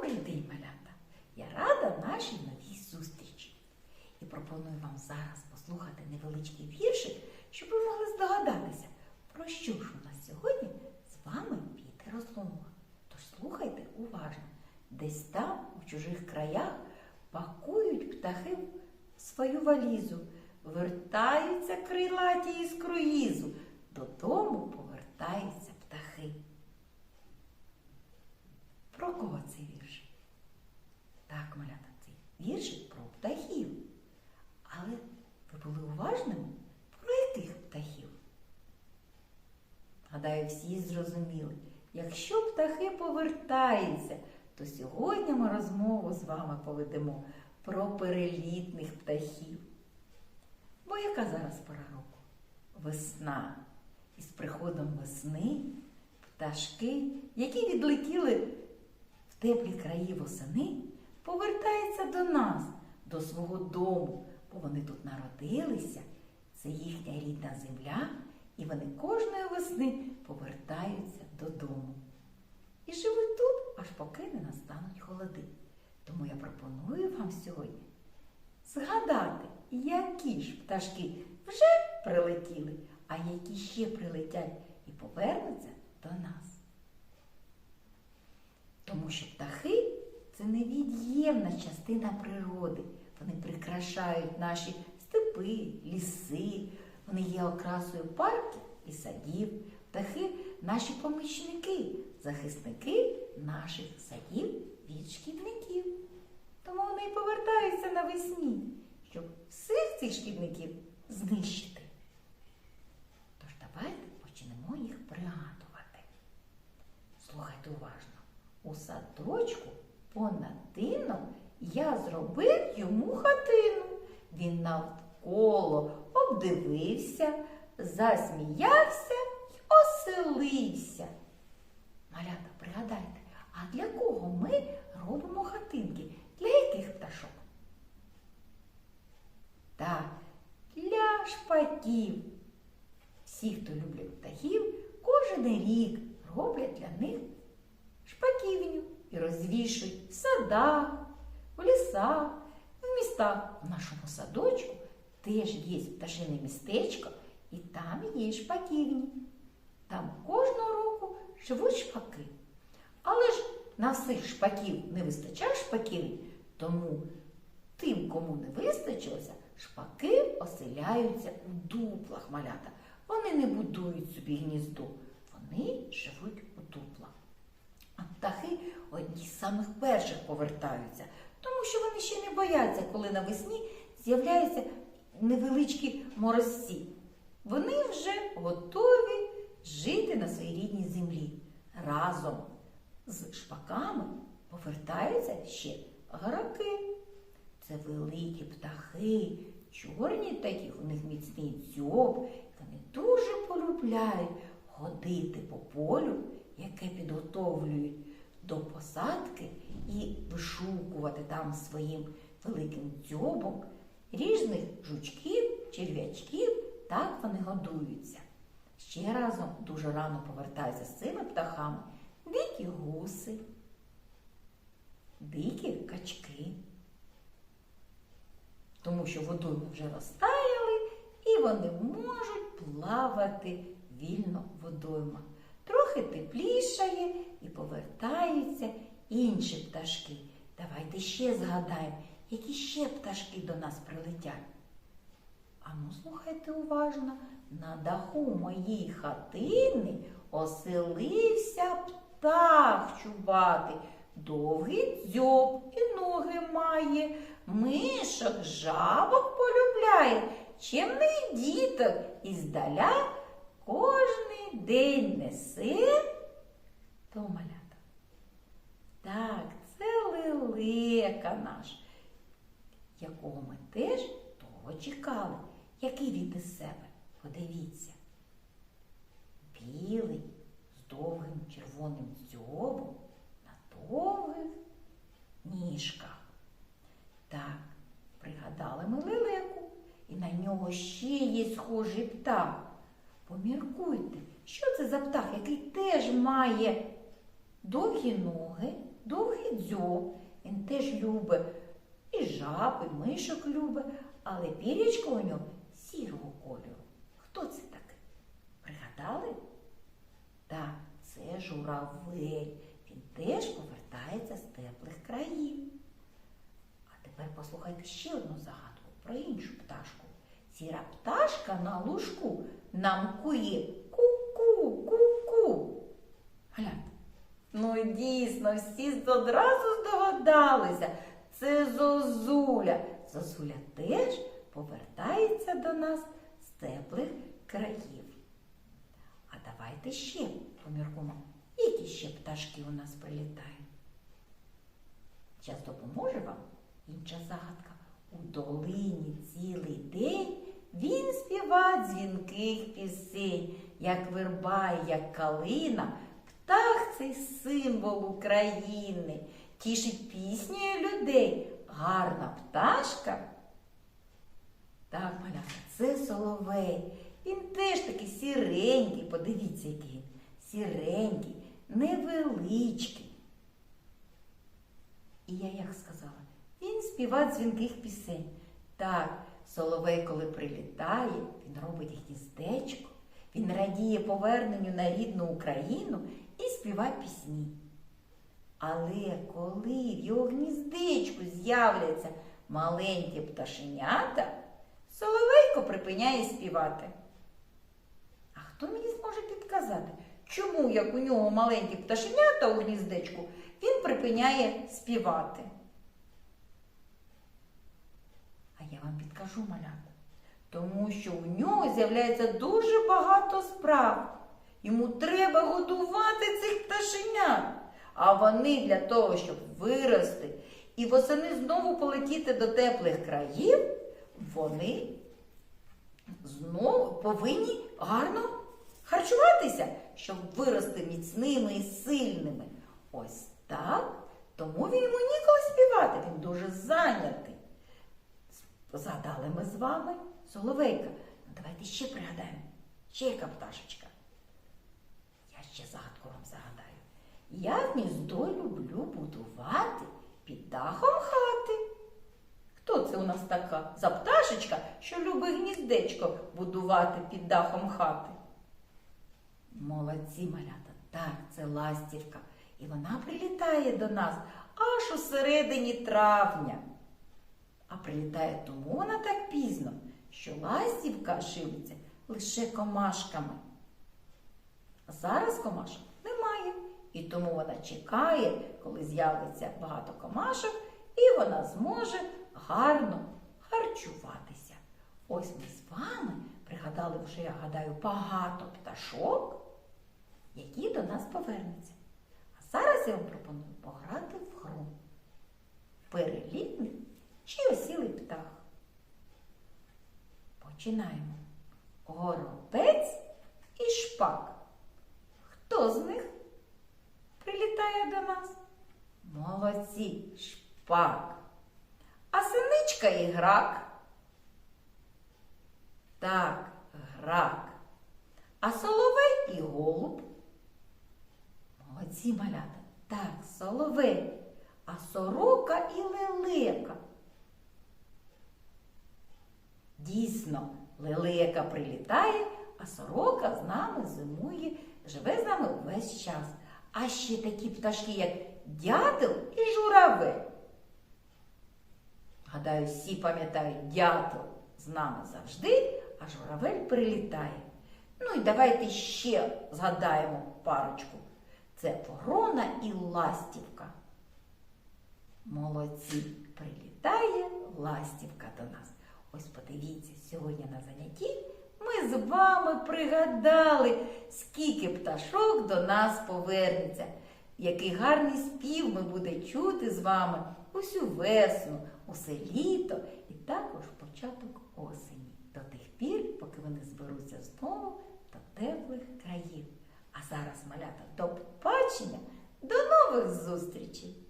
Добрий день, малята! Я рада нашій новій зустрічі. І пропоную вам зараз послухати невеличкий віршик, щоб ви могли здогадатися, про що ж у нас сьогодні з вами піде розмова. Тож слухайте уважно. Десь там, у чужих краях, пакують птахи в свою валізу, вертаються крилаті із круїзу. Додому повертаються птахи. Про кого цей вірш? Так, малята, цей віршик про птахів. Але ви були уважними? Про яких птахів? Гадаю, всі зрозуміли. Якщо птахи повертаються, то сьогодні ми розмову з вами поведемо про перелітних птахів. Бо яка зараз пора року? Весна. І з приходом весни пташки, які відлетіли в теплі краї восени, повертаються до нас, до свого дому, бо вони тут народилися. Це їхня рідна земля, і вони кожної весни повертаються додому. І живуть тут, аж поки не настануть холоди. Тому я пропоную вам сьогодні згадати, які ж пташки вже прилетіли, а які ще прилетять і повернуться до нас. Тому що птахи це невід'ємна частина природи. Вони прикрашають наші степи, ліси, вони є окрасою парків і садів. Птахи наші помічники, захисники наших садів від шкідників. Тому вони і повертаються навесні, щоб всіх цих шкідників знищити. Тож давайте почнемо їх пригадувати. Слухайте уважно. У садочку понад тином я зробив йому хатину. Він навколо обдивився, засміявся й оселився. Малята, пригадайте, а для кого ми робимо хатинки? Для яких пташок? Так, для шпаків. Всі, хто люблять птахів, кожен рік роблять для них шпаківню і розвішують в садах, в лісах, в містах. В нашому садочку теж є пташине містечко, і там є шпаківні. Там кожного року живуть шпаки. Але ж на всіх шпаків не вистачає шпаків, тому тим, кому не вистачилося, шпаки оселяються у дуплах малята. Вони не будують собі гніздо, вони живуть у дуплах. Птахи одні з самих перших повертаються, тому що вони ще не бояться, коли навесні з'являються невеличкі морозці. Вони вже готові жити на своїй рідній землі. Разом з шпаками повертаються ще граки. Це великі птахи, чорні такі, у них міцний дзьоб. Вони дуже полюбляють ходити по полю, яке підготовлюють до посадки і вишукувати там своїм великим дзьобом різних жучків, черв'ячків, так вони годуються. Ще разом дуже рано повертаються з цими птахами дикі гуси, дикі качки. Тому що водойми вже розтаяли і вони можуть плавати вільно водойма. Трохи теплішає і повертаються інші пташки. Давайте ще згадаємо, які ще пташки до нас прилетять. Ану, слухайте уважно, на даху моїй хатини оселився птах чубатий, довгий дзьоб і ноги має, мишок, жабок полюбляє, чемний діток і здаля кожний день несе то малята. Так, це лелека наш, якого ми теж того чекали. Який він із себе? Подивіться. Білий, з довгим червоним дзьобом на довгих ніжках. Так, пригадали ми лелеку, і на нього ще є схожий птах. Поміркуйте, що це за птах, який теж має довгі ноги, довгий дзьоб. Він теж любить і жаб, і мишок любить, але пірячко у нього сірого кольору. Хто це такий? Пригадали? Так, це журавель. Він теж повертається з теплих країв. А тепер послухайте ще одну загадку про іншу пташку. Сіра пташка на лужку нам кує Ну дійсно, всі одразу здогадалися. Це Зозуля. Зозуля теж повертається до нас з теплих країв. А давайте ще поміркуємо, які ще пташки у нас прилітають. Час допоможе вам інша загадка. У долині цілий день він співає дзвінких пісень, як верба, як калина, птах цей символ України, тішить піснею людей, гарна пташка. Так, малята, це соловей. Він теж такий сіренький, подивіться, який він. Сіренький, невеличкий. І я як сказала, він співає дзвінких пісень. Так, соловей, коли прилітає, він робить гніздечко, він радіє поверненню на рідну Україну і співає пісні. Але коли в його гніздечку з'являться маленькі пташенята, соловейко припиняє співати. А хто мені зможе підказати, чому, як у нього маленькі пташенята у гніздечку, він припиняє співати? А я вам підкажу, малята. Тому що у нього з'являється дуже багато справ. Йому треба годувати цих пташенят. А вони для того, щоб вирости і восени знову полетіти до теплих країв, вони знову повинні гарно харчуватися, щоб вирости міцними і сильними. Ось так. Тому він йому ніколи співати, він дуже зайнятий. Згадали ми з вами Соловейка. Ну, давайте ще пригадаємо. Ще яка пташечка. Я ще загадку вам загадаю. Я гніздо люблю будувати під дахом хати. Хто це у нас така за пташечка, що любить гніздечко будувати під дахом хати? Молодці малята, так, це ластівка. І вона прилітає до нас аж у середині травня. А прилітає тому вона так пізно, що ластівка живиться лише комашками. А зараз комашок немає. І тому вона чекає, коли з'явиться багато комашок, і вона зможе гарно харчуватися. Ось ми з вами пригадали вже, я гадаю, багато пташок, які до нас повернуться. А зараз я вам пропоную пограти в гру. Перелітний чи осілий птах. Починаємо. Горобець і шпак. Хто з них прилітає до нас? Молодці, шпак. А синичка і грак. Так, грак. А соловей і голуб. Молодці малята. Так, соловей. А сорока і лелека. Дійсно, лелека прилітає, а сорока з нами зимує, живе з нами увесь час. А ще такі пташки, як дятел і журавель. Гадаю, всі пам'ятають дятел з нами завжди, а журавель прилітає. Ну і давайте ще згадаємо парочку. Це ворона і ластівка. Молодці, прилітає ластівка до нас. Ось подивіться, сьогодні на занятті ми з вами пригадали, скільки пташок до нас повернеться, який гарний спів ми буде чути з вами усю весну, усе літо і також початок осені, до тих пір, поки вони зберуться знову до теплих країв. А зараз, малята, до побачення, до нових зустрічей!